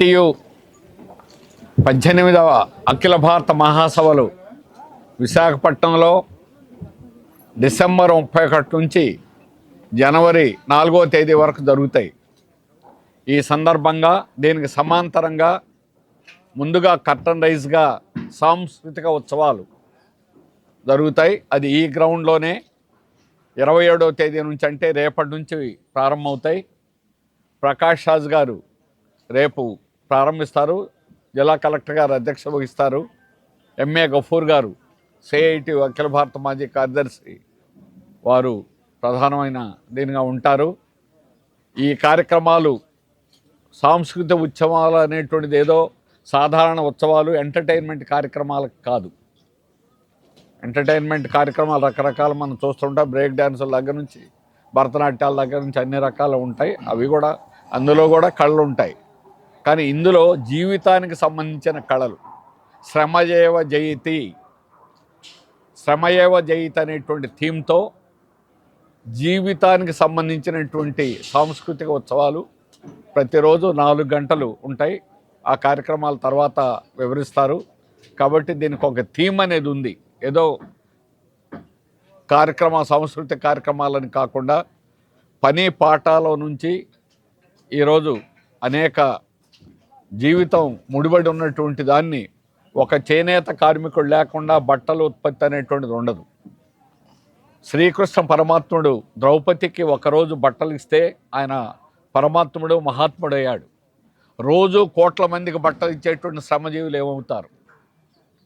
TU పద్దెనిమిదవ అఖిల భారత మహాసభలు విశాఖపట్నంలో డిసెంబర్ ముప్పై ఒకటి నుంచి జనవరి నాలుగో తేదీ వరకు జరుగుతాయి. ఈ సందర్భంగా దీనికి సమాంతరంగా ముందుగా కర్టన్ రైజ్గా సాంస్కృతిక ఉత్సవాలు జరుగుతాయి. అది ఈ గ్రౌండ్లోనే ఇరవై ఏడవ తేదీ నుంచి అంటే రేపటి నుంచి ప్రారంభమవుతాయి. ప్రకాష్ రాజ్ గారు రేపు ప్రారంభిస్తారు. జిల్లా కలెక్టర్ గారు అధ్యక్ష వహిస్తారు. ఎంఏ గఫూర్ గారు సిఐటి అఖిల భారత మాజీ కార్యదర్శి వారు ప్రధానమైన దీనిగా ఉంటారు. ఈ కార్యక్రమాలు సాంస్కృతిక ఉత్సవాలు అనేటువంటిది ఏదో సాధారణ ఉత్సవాలు ఎంటర్టైన్మెంట్ కార్యక్రమాలకు కాదు. ఎంటర్టైన్మెంట్ కార్యక్రమాలు రకరకాలు మనం చూస్తుంటాం. బ్రేక్ డ్యాన్సుల దగ్గర నుంచి భరతనాట్యాల దగ్గర నుంచి అన్ని రకాలు ఉంటాయి. అవి కూడా అందులో కూడా కళ్ళు ఉంటాయి. కానీ ఇందులో జీవితానికి సంబంధించిన కళలు. శ్రమయేవ జయతి. శ్రమయేవ జయతి అనేటువంటి థీమ్తో జీవితానికి సంబంధించినటువంటి సాంస్కృతిక ఉత్సవాలు ప్రతిరోజు నాలుగు గంటలు ఉంటాయి. ఆ కార్యక్రమాల తర్వాత వివరిస్తారు. కాబట్టి దీనికి ఒక థీమ్ అనేది ఉంది. ఏదో కార్యక్రమ సాంస్కృతిక కార్యక్రమాలని కాకుండా పని పాఠాల నుంచి ఈరోజు అనేక జీవితం ముడిపడి ఉన్నటువంటి దాన్ని ఒక చేనేత కార్మికుడు లేకుండా బట్టల ఉత్పత్తి అనేటువంటిది ఉండదు. శ్రీకృష్ణ పరమాత్ముడు ద్రౌపదికి ఒకరోజు బట్టలు ఇస్తే ఆయన పరమాత్ముడు మహాత్ముడయ్యాడు. రోజు కోట్ల మందికి బట్టలు ఇచ్చేటువంటి శ్రమజీవులు ఏమవుతారు?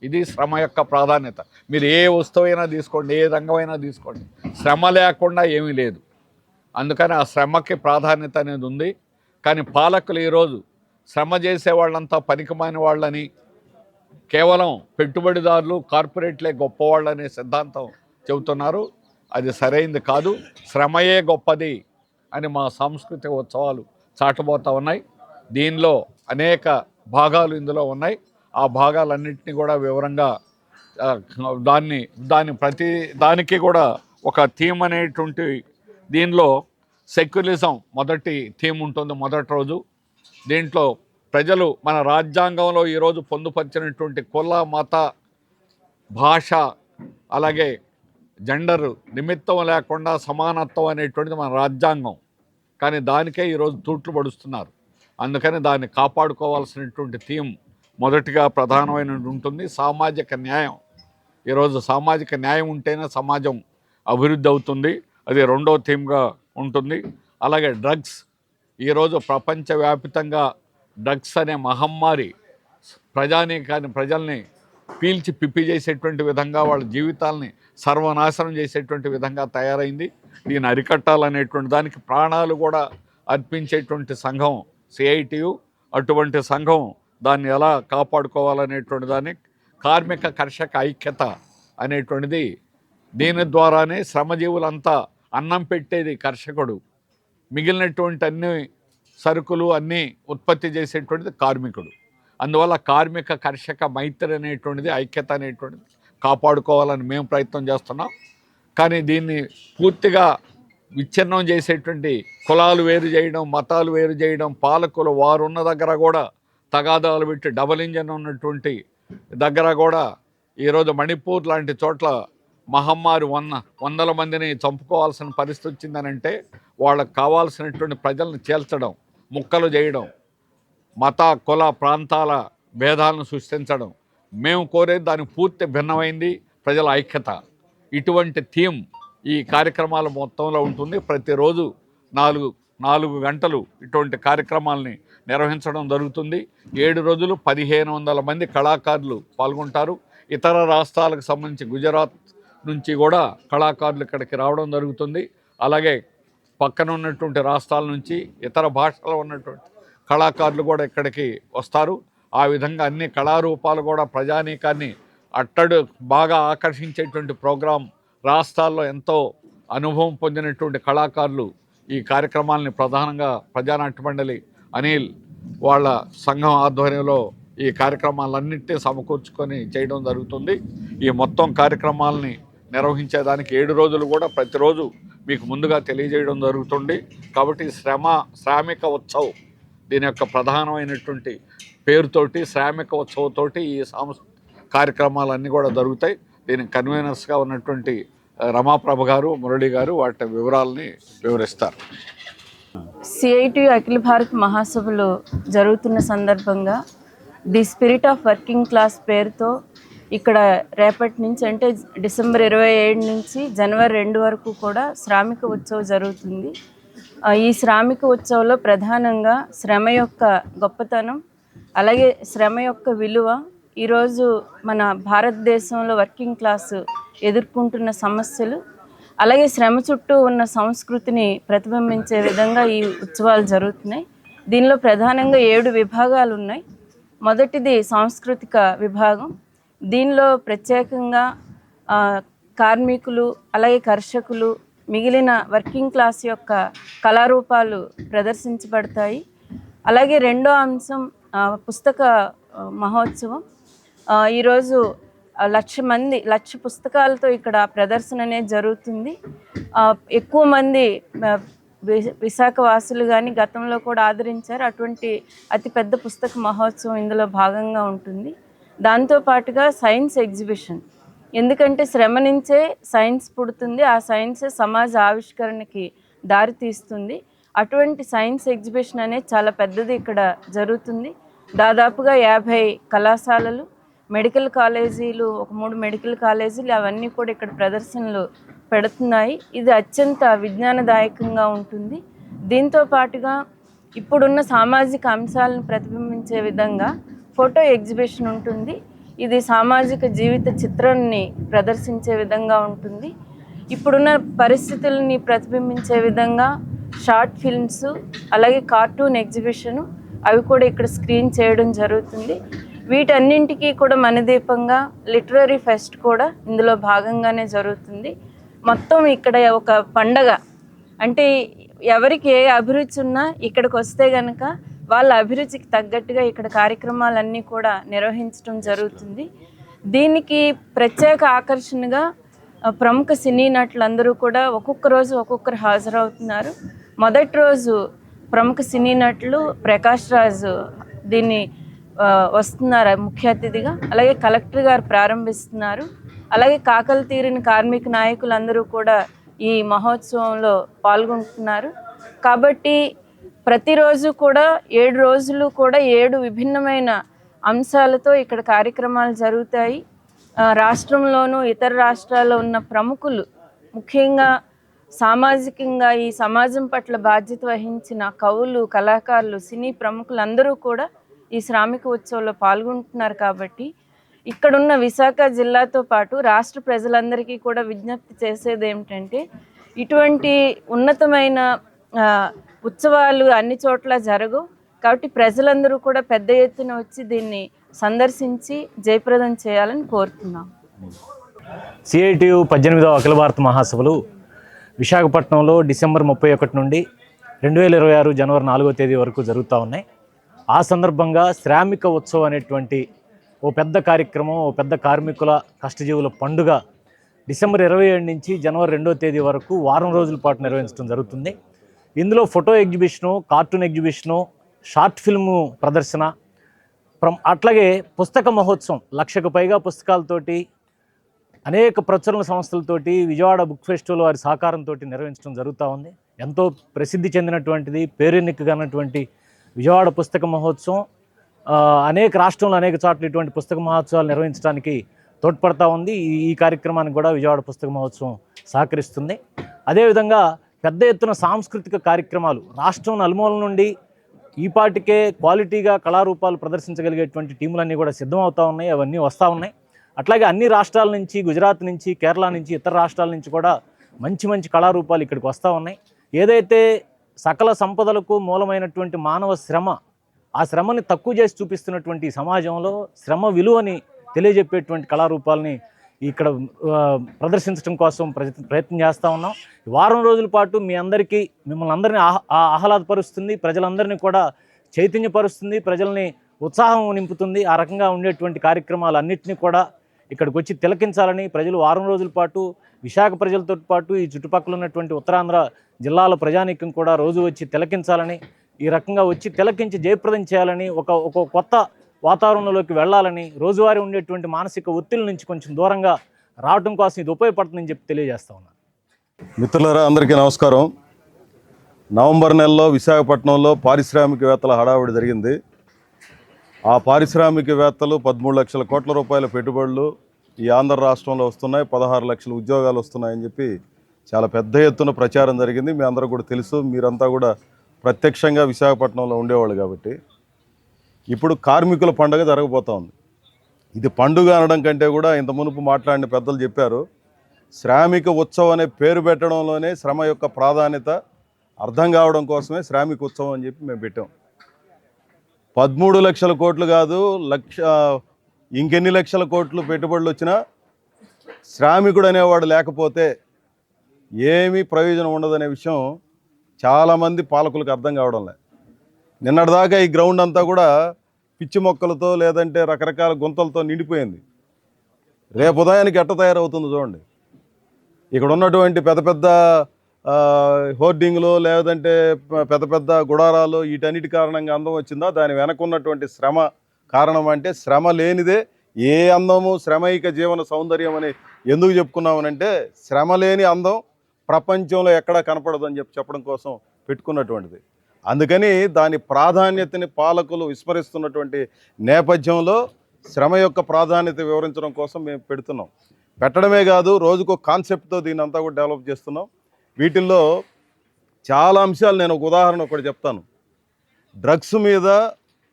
ఇది శ్రమ యొక్క ప్రాధాన్యత. మీరు ఏ వస్తువైనా తీసుకోండి ఏ రంగమైనా తీసుకోండి. శ్రమ లేకుండా ఏమీ లేదు. అందుకని ఆ శ్రమకి ప్రాధాన్యత అనేది ఉంది. కానీ పాలకులు ఈరోజు శ్రమ చేసే వాళ్ళంతా పనికిమాని వాళ్ళని కేవలం పెట్టుబడిదారులు కార్పొరేట్లే గొప్పవాళ్ళనే సిద్ధాంతం చెబుతున్నారు. అది సరైంది కాదు. శ్రమయే గొప్పది అని మా సాంస్కృతిక ఉత్సవాలు చాటబోతూ ఉన్నాయి. దీనిలో అనేక భాగాలు ఇందులో ఉన్నాయి. ఆ భాగాలన్నింటినీ కూడా వివరంగా దాన్ని దాని ప్రతి దానికి కూడా ఒక థీమ్ అనేటువంటి దీనిలో సెక్యులిజం మొదటి థీమ్ ఉంటుంది మొదటి రోజు. దీంట్లో ప్రజలు మన రాజ్యాంగంలో ఈరోజు పొందుపరిచినటువంటి కుల మత భాష అలాగే జెండర్ నిమిత్తం లేకుండా సమానత్వం అనేటువంటిది మన రాజ్యాంగం. కానీ దానికే ఈరోజు తూట్లు పడుస్తున్నారు. అందుకని దాన్ని కాపాడుకోవాల్సినటువంటి థీమ్ మొదటిగా ప్రధానమైన ఉంటుంది. సామాజిక న్యాయం. ఈరోజు సామాజిక న్యాయం ఉంటేనే సమాజం అభివృద్ధి అవుతుంది. అది రెండో థీమ్గా ఉంటుంది. అలాగే డ్రగ్స్ ఈరోజు ప్రపంచవ్యాప్తంగా డ్రగ్స్ అనే మహమ్మారి ప్రజానీకాన్ని ప్రజల్ని పీల్చి పిప్పి చేసేటువంటి విధంగా వాళ్ళ జీవితాల్ని సర్వనాశనం చేసేటువంటి విధంగా తయారైంది. దీన్ని అరికట్టాలనేటువంటి దానికి ప్రాణాలు కూడా అర్పించేటువంటి సంఘం సిఐటియు. అటువంటి సంఘం దాన్ని ఎలా కాపాడుకోవాలనేటువంటి దాన్ని కార్మిక కర్షక ఐక్యత అనేటువంటిది దీని ద్వారానే శ్రమజీవులంతా అన్నం పెట్టేది కర్షకుడు. మిగిలినటువంటి అన్ని సరుకులు అన్నీ ఉత్పత్తి చేసేటువంటిది కార్మికుడు. అందువల్ల కార్మిక కర్షక మైత్రి అనేటువంటిది ఐక్యత అనేటువంటిది కాపాడుకోవాలని మేము ప్రయత్నం చేస్తున్నాం. కానీ దీన్ని పూర్తిగా విచ్ఛిన్నం చేసేటువంటి కులాలు వేరు చేయడం మతాలు వేరు చేయడం పాలకులు వారు ఉన్న దగ్గర కూడా తగాదాలు పెట్టి డబల్ ఇంజన్ ఉన్నటువంటి దగ్గర కూడా ఈరోజు మణిపూర్ లాంటి చోట్ల మహమ్మారి వంద వందల మందిని చంపుకోవాల్సిన పరిస్థితి వచ్చిందనంటే వాళ్ళకు కావాల్సినటువంటి ప్రజలను చేల్చడం ముక్కలు చేయడం మత కుల ప్రాంతాల భేదాలను సృష్టించడం. మేము కోరేది దానికి పూర్తి భిన్నమైంది ప్రజల ఐక్యత. ఇటువంటి థీమ్ ఈ కార్యక్రమాల మొత్తంలో ఉంటుంది. ప్రతిరోజు నాలుగు నాలుగు గంటలు ఇటువంటి కార్యక్రమాలని నిర్వహించడం జరుగుతుంది. ఏడు రోజులు పదిహేను వందల మంది కళాకారులు పాల్గొంటారు. ఇతర రాష్ట్రాలకు సంబంధించి గుజరాత్ నుంచి కూడా కళాకారులు ఇక్కడికి రావడం జరుగుతుంది. అలాగే పక్కన ఉన్నటువంటి రాష్ట్రాల నుంచి ఇతర భాషలో ఉన్నటువంటి కళాకారులు కూడా ఇక్కడికి వస్తారు. ఆ విధంగా అన్ని కళారూపాలు కూడా ప్రజానీకాన్ని అట్టడు బాగా ఆకర్షించేటువంటి ప్రోగ్రాం రాష్ట్రాల్లో ఎంతో అనుభవం పొందినటువంటి కళాకారులు ఈ కార్యక్రమాలని ప్రధానంగా ప్రజానాట్య మండలి అనిల్ వాళ్ళ సంఘం ఆధ్వర్యంలో ఈ కార్యక్రమాలన్నింటినీ సమకూర్చుకొని చేయడం జరుగుతుంది. ఈ మొత్తం కార్యక్రమాలని నిర్వహించేదానికి ఏడు రోజులు కూడా ప్రతిరోజు మీకు ముందుగా తెలియజేయడం జరుగుతుంది. కాబట్టి శ్రమ శ్రామిక ఉత్సవ్ దీని యొక్క ప్రధానమైనటువంటి పేరుతోటి శ్రామిక ఉత్సవంతోటి ఈ సాంస్ కార్యక్రమాలన్నీ కూడా జరుగుతాయి. దీనికి కన్వీనర్స్గా ఉన్నటువంటి రమాప్రభ గారు మురళి గారు వాటి వివరాలని వివరిస్తారు. సిఐటి అఖిల భారత్ మహాసభలు జరుగుతున్న సందర్భంగా the spirit of working class పేరుతో ఇక్కడ రేపటి నుంచి అంటే డిసెంబర్ ఇరవై ఏడు నుంచి జనవరి రెండు వరకు కూడా శ్రామిక ఉత్సవం జరుగుతుంది. ఈ శ్రామిక ఉత్సవంలో ప్రధానంగా శ్రమ యొక్క గొప్పతనం అలాగే శ్రమ యొక్క విలువ ఈరోజు మన భారతదేశంలో వర్కింగ్ క్లాస్ ఎదుర్కొంటున్న సమస్యలు అలాగే శ్రమ చుట్టూ ఉన్న సంస్కృతిని ప్రతిబింబించే విధంగా ఈ ఉత్సవాలు జరుగుతున్నాయి. దీనిలో ప్రధానంగా ఏడు విభాగాలు ఉన్నాయి. మొదటిది సాంస్కృతిక విభాగం దీనిలో ప్రత్యేకంగా కార్మికులు అలాగే కర్షకులు మిగిలిన వర్కింగ్ క్లాస్ యొక్క కళారూపాలు ప్రదర్శించబడతాయి. అలాగే రెండో అంశం పుస్తక మహోత్సవం. ఈరోజు లక్ష మంది లక్ష పుస్తకాలతో ఇక్కడ ప్రదర్శన అనేది జరుగుతుంది ఎక్కువ మంది విశాఖ వాసులు కానీ గతంలో కూడా ఆదరించారు. అటువంటి అతిపెద్ద పుస్తక మహోత్సవం ఇందులో భాగంగా ఉంటుంది. దాంతోపాటుగా సైన్స్ ఎగ్జిబిషన్. ఎందుకంటే శ్రమ నుంచే సైన్స్ పుడుతుంది ఆ సైన్సే సమాజ ఆవిష్కరణకి దారి తీస్తుంది. అటువంటి సైన్స్ ఎగ్జిబిషన్ అనేది చాలా పెద్దది ఇక్కడ జరుగుతుంది. దాదాపుగా యాభై కళాశాలలు మెడికల్ కాలేజీలు ఒక మూడు మెడికల్ కాలేజీలు అవన్నీ కూడా ఇక్కడ ప్రదర్శనలు పెడుతున్నాయి. ఇది అత్యంత విజ్ఞానదాయకంగా ఉంటుంది. దీంతో పాటుగా ఇప్పుడున్న సామాజిక అంశాలను ప్రతిబింబించే విధంగా ఫోటో ఎగ్జిబిషన్ ఉంటుంది. ఇది సామాజిక జీవిత చిత్రాన్ని ప్రదర్శించే విధంగా ఉంటుంది. ఇప్పుడున్న పరిస్థితుల్ని ప్రతిబింబించే విధంగా షార్ట్ ఫిల్మ్స్ అలాగే కార్టూన్ ఎగ్జిబిషను అవి కూడా ఇక్కడ స్క్రీన్ చేయడం జరుగుతుంది. వీటన్నింటికీ కూడా మనదీపంగా లిటరరీ ఫెస్ట్ కూడా ఇందులో భాగంగానే జరుగుతుంది. మొత్తం ఇక్కడ ఒక పండగ. అంటే ఎవరికి ఏ అభిరుచి ఉన్నా ఇక్కడికి వస్తే కనుక వాళ్ళ అభిరుచికి తగ్గట్టుగా ఇక్కడ కార్యక్రమాలన్నీ కూడా నిర్వహించడం జరుగుతుంది. దీనికి ప్రత్యేక ఆకర్షణగా ప్రముఖ సినీ నటులందరూ కూడా ఒక్కొక్క రోజు ఒక్కొక్కరు హాజరవుతున్నారు. మొదటి రోజు ప్రముఖ సినీ నటులు ప్రకాష్ రాజు దీన్ని వస్తున్నారు ముఖ్య అతిథిగా. అలాగే కలెక్టర్ గారు ప్రారంభిస్తున్నారు. అలాగే కాకలు తీరిన కార్మిక నాయకులందరూ కూడా ఈ మహోత్సవంలో పాల్గొంటున్నారు. కాబట్టి ప్రతిరోజు కూడా ఏడు రోజులు కూడా ఏడు విభిన్నమైన అంశాలతో ఇక్కడ కార్యక్రమాలు జరుగుతాయి. రాష్ట్రంలోనూ ఇతర రాష్ట్రాల్లో ఉన్న ప్రముఖులు ముఖ్యంగా సామాజికంగా ఈ సమాజం పట్ల బాధ్యత వహించిన కవులు కళాకారులు సినీ ప్రముఖులందరూ కూడా ఈ శ్రామిక ఉత్సవంలో పాల్గొంటున్నారు కాబట్టి ఇక్కడున్న విశాఖ జిల్లాతో పాటు రాష్ట్ర ప్రజలందరికీ కూడా విజ్ఞప్తి చేసేది ఏమిటంటే ఇటువంటి ఉన్నతమైన ఉత్సవాలు అన్ని చోట్ల జరగవు కాబట్టి ప్రజలందరూ కూడా పెద్ద ఎత్తున వచ్చి దీన్ని సందర్శించి జయప్రదం చేయాలని కోరుతున్నాం. సిఐటియు పద్దెనిమిదవ అఖిల భారత మహాసభలు విశాఖపట్నంలో డిసెంబర్ ముప్పై ఒకటి నుండి రెండు వేల ఇరవై ఆరు జనవరి నాలుగో తేదీ వరకు జరుగుతూ ఉన్నాయి. ఆ సందర్భంగా శ్రామిక ఉత్సవం అనేటువంటి ఓ పెద్ద కార్యక్రమం ఓ పెద్ద కార్మికుల కష్టజీవుల పండుగ డిసెంబర్ ఇరవై ఏడు నుంచి జనవరి రెండో తేదీ వరకు వారం రోజుల పాటు నిర్వహించడం జరుగుతుంది. ఇందులో photo exhibition cartoon exhibition short film ప్రదర్శన ప్రం అట్లాగే పుస్తక మహోత్సవం లక్షకు పైగా పుస్తకాలతోటి అనేక ప్రచురణ సంస్థలతోటి విజయవాడ బుక్ ఫెస్టివల్ వారి సహకారంతో నిర్వహించడం జరుగుతూ ఉంది. ఎంతో ప్రసిద్ధి చెందినటువంటిది పేరెన్నికగానటువంటి విజయవాడ పుస్తక మహోత్సవం. అనేక రాష్ట్రంలో అనేక చోట్ల ఇటువంటి పుస్తక మహోత్సవాలు నిర్వహించడానికి తోడ్పడతా ఉంది. ఈ కార్యక్రమానికి కూడా విజయవాడ పుస్తక మహోత్సవం సహకరిస్తుంది. అదేవిధంగా పెద్ద ఎత్తున సాంస్కృతిక కార్యక్రమాలు. రాష్ట్రం నలుమూల నుండి ఈపాటికే క్వాలిటీగా కళారూపాలు ప్రదర్శించగలిగేటువంటి టీములన్నీ కూడా సిద్ధమవుతూ ఉన్నాయి. అవన్నీ వస్తూ ఉన్నాయి. అట్లాగే అన్ని రాష్ట్రాల నుంచి గుజరాత్ నుంచి కేరళ నుంచి ఇతర రాష్ట్రాల నుంచి కూడా మంచి మంచి కళారూపాలు ఇక్కడికి వస్తూ ఉన్నాయి. ఏదైతే సకల సంపదలకు మూలమైనటువంటి మానవ శ్రమ ఆ శ్రమని తక్కువ చేసి చూపిస్తున్నటువంటి సమాజంలో శ్రమ విలువని తెలియజెప్పేటువంటి కళారూపాలని ఇక్కడ ప్రదర్శించడం కోసం ప్రయత్నం చేస్తూ ఉన్నాం. వారం రోజుల పాటు మీ అందరికీ మిమ్మల్ని అందరినీ ఆహ్ ఆ- ఆహ్లాదపరుస్తుంది. ప్రజలందరినీ కూడా చైతన్యపరుస్తుంది. ప్రజల్ని ఉత్సాహం నింపుతుంది. ఆ రకంగా ఉండేటువంటి కార్యక్రమాలన్నింటినీ కూడా ఇక్కడికి వచ్చి తిలకించాలని ప్రజలు వారం రోజుల పాటు విశాఖ ప్రజలతో పాటు ఈ చుట్టుపక్కల ఉన్నటువంటి ఉత్తరాంధ్ర జిల్లాల ప్రజానీకం కూడా రోజు వచ్చి తిలకించాలని ఈ రకంగా వచ్చి తిలకించి జయప్రదం చేయాలని ఒక ఒక కొత్త వాతావరణంలోకి వెళ్ళాలని రోజువారీ ఉండేటువంటి మానసిక ఒత్తిడి నుంచి కొంచెం దూరంగా రావడం కోసం ఇది ఉపయోగపడుతుందని చెప్పి తెలియజేస్తా ఉన్నాను మిత్రులరా అందరికీ నమస్కారం. నవంబర్ నెలలో విశాఖపట్నంలో పారిశ్రామికవేత్తల హడావుడి జరిగింది. ఆ పారిశ్రామికవేత్తలు పదమూడు లక్షల కోట్ల రూపాయల పెట్టుబడులు ఈ ఆంధ్ర రాష్ట్రంలో వస్తున్నాయి. పదహారు లక్షల ఉద్యోగాలు వస్తున్నాయని చెప్పి చాలా పెద్ద ఎత్తున ప్రచారం జరిగింది. మీ అందరూ కూడా తెలుసు. మీరంతా కూడా ప్రత్యక్షంగా విశాఖపట్నంలో ఉండేవాళ్ళు కాబట్టి. ఇప్పుడు కార్మికుల పండుగ జరగబోతూ ఉంది. ఇది పండుగ అనడం కంటే కూడా ఇంత మునుపు మాట్లాడిన పెద్దలు చెప్పారు. శ్రామిక ఉత్సవం అనే పేరు పెట్టడంలోనే శ్రమ యొక్క ప్రాధాన్యత అర్థం కావడం కోసమే శ్రామిక ఉత్సవం అని చెప్పి మేము పెట్టాం. పదమూడు లక్షల కోట్లు కాదు లక్ష ఇంకెన్ని లక్షల కోట్లు పెట్టుబడులు వచ్చినా శ్రామికుడు అనేవాడు లేకపోతే ఏమీ ప్రయోజనం ఉండదనే విషయం చాలామంది పాలకులకు అర్థం కావడం లే నిన్నటిదాకా ఈ గ్రౌండ్ అంతా కూడా పిచ్చి మొక్కలతో లేదంటే రకరకాల గుంతలతో నిండిపోయింది. రేపు ఉదయానికి ఎట్ట తయారవుతుంది చూడండి. ఇక్కడ ఉన్నటువంటి పెద్ద పెద్ద హోర్డింగ్లు లేదంటే పెద్ద పెద్ద గుడారాలు వీటన్నిటి కారణంగా అందం వచ్చిందా? దాని వెనక ఉన్నటువంటి శ్రమ కారణం అంటే శ్రమ లేనిదే ఏ అందము శ్రమైక జీవన సౌందర్యం అని ఎందుకు చెప్పుకున్నామనంటే శ్రమ లేని అందం ప్రపంచంలో ఎక్కడా కనపడదు అని చెప్పి చెప్పడం కోసం పెట్టుకున్నటువంటిది. అందుకని దాని ప్రాధాన్యతని పాలకులు విస్మరిస్తున్నటువంటి నేపథ్యంలో శ్రమ యొక్క ప్రాధాన్యత వివరించడం కోసం మేము పెడుతున్నాం. పెట్టడమే కాదు రోజుకో కాన్సెప్ట్తో దీన్ని అంతా కూడా డెవలప్ చేస్తున్నాం. వీటిల్లో చాలా అంశాలు నేను ఒక ఉదాహరణ ఒకటి చెప్తాను. డ్రగ్స్ మీద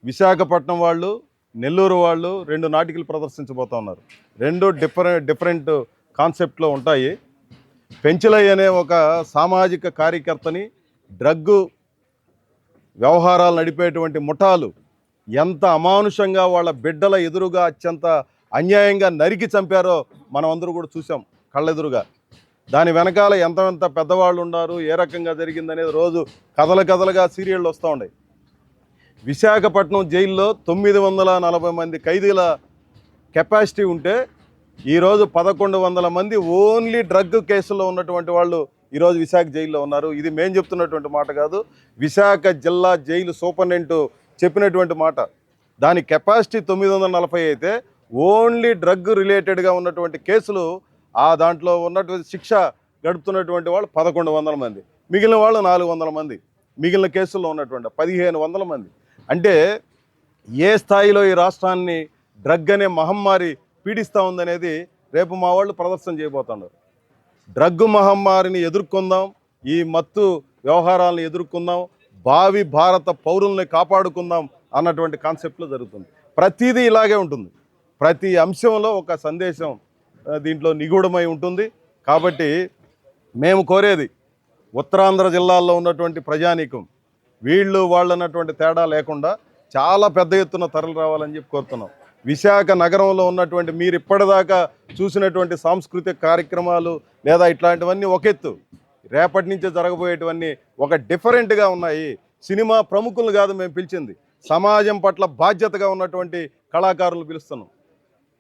విశాఖపట్నం వాళ్ళు నెల్లూరు వాళ్ళు రెండు నాటికలు ప్రదర్శించబోతా ఉన్నారు. రెండు డిఫరెంట్ డిఫరెంట్ కాన్సెప్ట్లో ఉంటాయి. పెంచలయ్య అనే ఒక సామాజిక కార్యకర్తని డ్రగ్గు వ్యవహారాలు నడిపేటువంటి ముఠాలు ఎంత అమానుషంగా వాళ్ళ బిడ్డల ఎదురుగా అత్యంత అన్యాయంగా నరికి చంపారో మనం అందరూ కూడా చూసాం కళ్ళెదురుగా. దాని వెనకాల ఎంతెంత పెద్దవాళ్ళు ఉన్నారు ఏ రకంగా జరిగిందనేది రోజు కథల కథలుగా సీరియళ్ళు వస్తూ ఉన్నాయి. విశాఖపట్నం జైల్లో తొమ్మిది వందల నలభై మంది ఖైదీల కెపాసిటీ ఉంటే ఈరోజు పదకొండు వందల మంది ఓన్లీ డ్రగ్ కేసులో ఉన్నటువంటి వాళ్ళు ఈరోజు విశాఖ జైల్లో ఉన్నారు. ఇది మేము చెప్తున్నటువంటి మాట కాదు. విశాఖ జిల్లా జైలు సూపరింటెండెంట్ చెప్పినటువంటి మాట. దాని కెపాసిటీ తొమ్మిది వందల నలభై అయితే ఓన్లీ డ్రగ్ రిలేటెడ్గా ఉన్నటువంటి కేసులు ఆ దాంట్లో ఉన్నటువంటి శిక్ష గడుపుతున్నటువంటి వాళ్ళు పదకొండు వందల మంది. మిగిలిన వాళ్ళు నాలుగు వందల మంది. మిగిలిన కేసుల్లో ఉన్నటువంటి పదిహేను వందల మంది. అంటే ఏ స్థాయిలో ఈ రాష్ట్రాన్ని డ్రగ్ అనే మహమ్మారి పీడిస్తూ ఉందనేది రేపు మా వాళ్ళు ప్రదర్శన చేయబోతున్నారు. డ్రగ్ మహమ్మారిని ఎదుర్కొందాం ఈ మత్తు వ్యవహారాలను ఎదుర్కొందాం భావి భారత పౌరుల్ని కాపాడుకుందాం అన్నటువంటి కాన్సెప్ట్లో జరుగుతుంది. ప్రతిదీ ఇలాగే ఉంటుంది. ప్రతి అంశంలో ఒక సందేశం దీంట్లో నిగూఢమై ఉంటుంది. కాబట్టి మేము కోరేది ఉత్తరాంధ్ర జిల్లాల్లో ఉన్నటువంటి ప్రజానీకం వీళ్ళు వాళ్ళు అన్నటువంటి తేడా లేకుండా చాలా పెద్ద ఎత్తున తరలి రావాలని చెప్పి కోరుతున్నాం. విశాఖ నగరంలో ఉన్నటువంటి మీరు ఇప్పటిదాకా చూసినటువంటి సాంస్కృతిక కార్యక్రమాలు లేదా ఇట్లాంటివన్నీ ఒక ఎత్తు. రేపటి నుంచే జరగబోయేటివన్నీ ఒక డిఫరెంట్గా ఉన్నాయి. సినిమా ప్రముఖులు కాదు మేము పిలిచింది. సమాజం పట్ల బాధ్యతగా ఉన్నటువంటి కళాకారులు పిలుస్తున్నాం.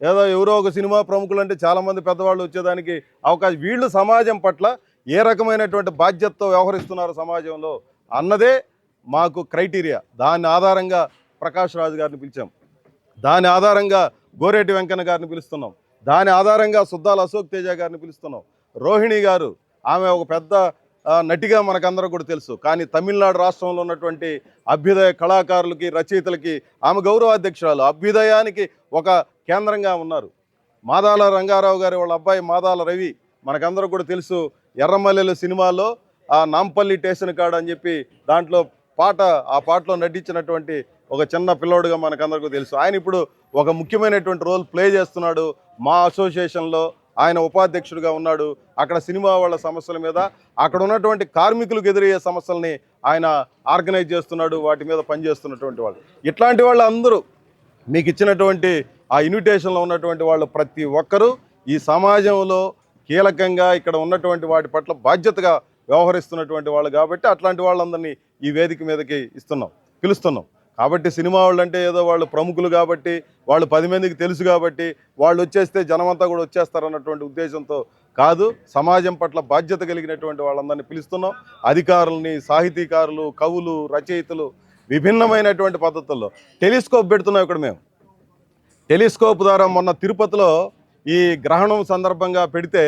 ఏదో ఎవరో ఒక సినిమా ప్రముఖులు అంటే చాలామంది పెద్దవాళ్ళు వచ్చేదానికి అవకాశం వీళ్ళు సమాజం పట్ల ఏ రకమైనటువంటి బాధ్యతతో వ్యవహరిస్తున్నారు సమాజంలో అన్నదే మాకు క్రైటీరియా. దాని ఆధారంగా ప్రకాష్ రాజు గారిని పిలిచాం. దాని ఆధారంగా గోరేటి వెంకన్న గారిని పిలుస్తున్నాం. దాని ఆధారంగా సుద్దాల అశోక్ తేజ గారిని పిలుస్తున్నాం. రోహిణి గారు ఆమె ఒక పెద్ద నటిగా మనకందరూ కూడా తెలుసు. కానీ తమిళనాడు రాష్ట్రంలో ఉన్నటువంటి అభ్యుదయ కళాకారులకి రచయితలకి ఆమె గౌరవాధ్యక్షురాలు అభ్యుదయానికి ఒక కేంద్రంగా ఉన్నారు. మాదాల రంగారావు గారి వాళ్ళ అబ్బాయి మాదాల రవి మనకందరూ కూడా తెలుసు. ఎర్రమల్లెలు సినిమాలో ఆ నాంపల్లి స్టేషన్ కాడ అని చెప్పి దాంట్లో పాట ఆ పాటలో నటించినటువంటి ఒక చిన్న పిల్లోడుగా మనకందరికీ తెలుసు. ఆయన ఇప్పుడు ఒక ముఖ్యమైనటువంటి రోల్ ప్లే చేస్తున్నాడు. మా అసోసియేషన్లో ఆయన ఉపాధ్యక్షుడిగా ఉన్నాడు. అక్కడ సినిమా వాళ్ళ సమస్యల మీద అక్కడ ఉన్నటువంటి కార్మికులకు ఎదురయ్యే సమస్యల్ని ఆయన ఆర్గనైజ్ చేస్తున్నాడు వాటి మీద పనిచేస్తున్నటువంటి వాళ్ళు. ఇట్లాంటి వాళ్ళు అందరూ మీకు ఇచ్చినటువంటి ఆ ఇన్విటేషన్లో ఉన్నటువంటి వాళ్ళు ప్రతి ఒక్కరూ ఈ సమాజంలో కీలకంగా ఇక్కడ ఉన్నటువంటి వాటి పట్ల బాధ్యతగా వ్యవహరిస్తున్నటువంటి వాళ్ళు కాబట్టి అట్లాంటి వాళ్ళందరినీ ఈ వేదిక మీదకి ఇస్తున్నాం పిలుస్తున్నాం. కాబట్టి సినిమా వాళ్ళు అంటే ఏదో వాళ్ళు ప్రముఖులు కాబట్టి వాళ్ళు పది మందికి తెలుసు కాబట్టి వాళ్ళు వచ్చేస్తే జనమంతా కూడా వచ్చేస్తారు అన్నటువంటి ఉద్దేశంతో కాదు సమాజం పట్ల బాధ్యత కలిగినటువంటి వాళ్ళందరినీ పిలుస్తున్నాం. అధికారులని సాహితీకారులు కవులు రచయితలు విభిన్నమైనటువంటి పద్ధతుల్లో. టెలిస్కోప్ పెడుతున్నాం ఇక్కడ మేము. టెలిస్కోప్ ద్వారా మొన్న తిరుపతిలో ఈ గ్రహణం సందర్భంగా పెడితే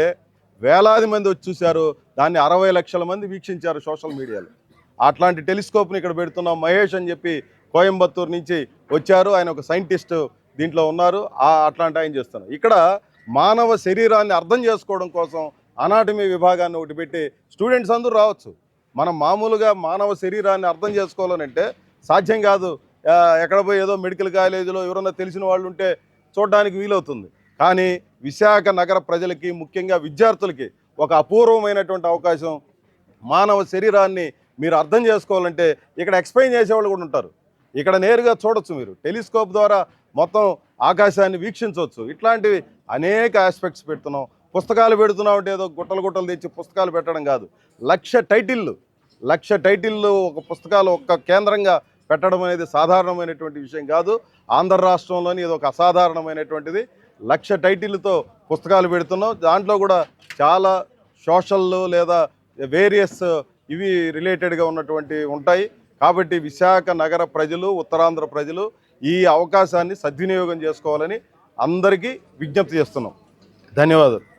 వేలాది మంది వచ్చి చూశారు. దాన్ని అరవై లక్షల మంది వీక్షించారు సోషల్ మీడియాలో. అట్లాంటి టెలిస్కోప్ని ఇక్కడ పెడుతున్నాం. మహేష్ అని చెప్పి కోయంబత్తూరు నుంచి వచ్చారు. ఆయన ఒక సైంటిస్ట్ దీంట్లో ఉన్నారు. అట్లాంటి ఆయన చేస్తున్నారు. ఇక్కడ మానవ శరీరాన్ని అర్థం చేసుకోవడం కోసం అనాటమీ విభాగాన్ని ఒకటి పెట్టి స్టూడెంట్స్ అందరూ రావచ్చు. మనం మామూలుగా మానవ శరీరాన్ని అర్థం చేసుకోవాలనంటే సాధ్యం కాదు. ఎక్కడ పోయి ఏదో మెడికల్ కాలేజీలో ఎవరన్నా తెలిసిన వాళ్ళు ఉంటే చూడడానికి వీలవుతుంది. కానీ విశాఖ నగర ప్రజలకి ముఖ్యంగా విద్యార్థులకి ఒక అపూర్వమైనటువంటి అవకాశం మానవ శరీరాన్ని మీరు అర్థం చేసుకోవాలంటే ఇక్కడ ఎక్స్ప్లెయిన్ చేసేవాళ్ళు కూడా ఉంటారు. ఇక్కడ నేరుగా చూడొచ్చు మీరు. టెలిస్కోప్ ద్వారా మొత్తం ఆకాశాన్ని వీక్షించవచ్చు ఇట్లాంటివి అనేక ఆస్పెక్ట్స్ పెడుతున్నాం. పుస్తకాలు పెడుతున్నాం అంటే ఏదో గుట్టలు గుట్టలు తెచ్చి పుస్తకాలు పెట్టడం కాదు. లక్ష టైటిళ్ళు లక్ష టైటిళ్ళు ఒక పుస్తకాలు ఒక్క కేంద్రంగా పెట్టడం అనేది సాధారణమైనటువంటి విషయం కాదు. ఆంధ్ర రాష్ట్రంలోని ఇది ఒక అసాధారణమైనటువంటిది. లక్ష టైటిళ్ళతో పుస్తకాలు పెడుతున్నాం. దాంట్లో కూడా చాలా సోషల్ లేదా వేరియస్ ఇవి రిలేటెడ్గా ఉన్నటువంటి ఉంటాయి. కాబట్టి విశాఖ నగర ప్రజలు ఉత్తరాంధ్ర ప్రజలు ఈ అవకాశాన్ని సద్వినియోగం చేసుకోవాలని అందరికీ విజ్ఞప్తి చేస్తున్నాం. ధన్యవాదాలు.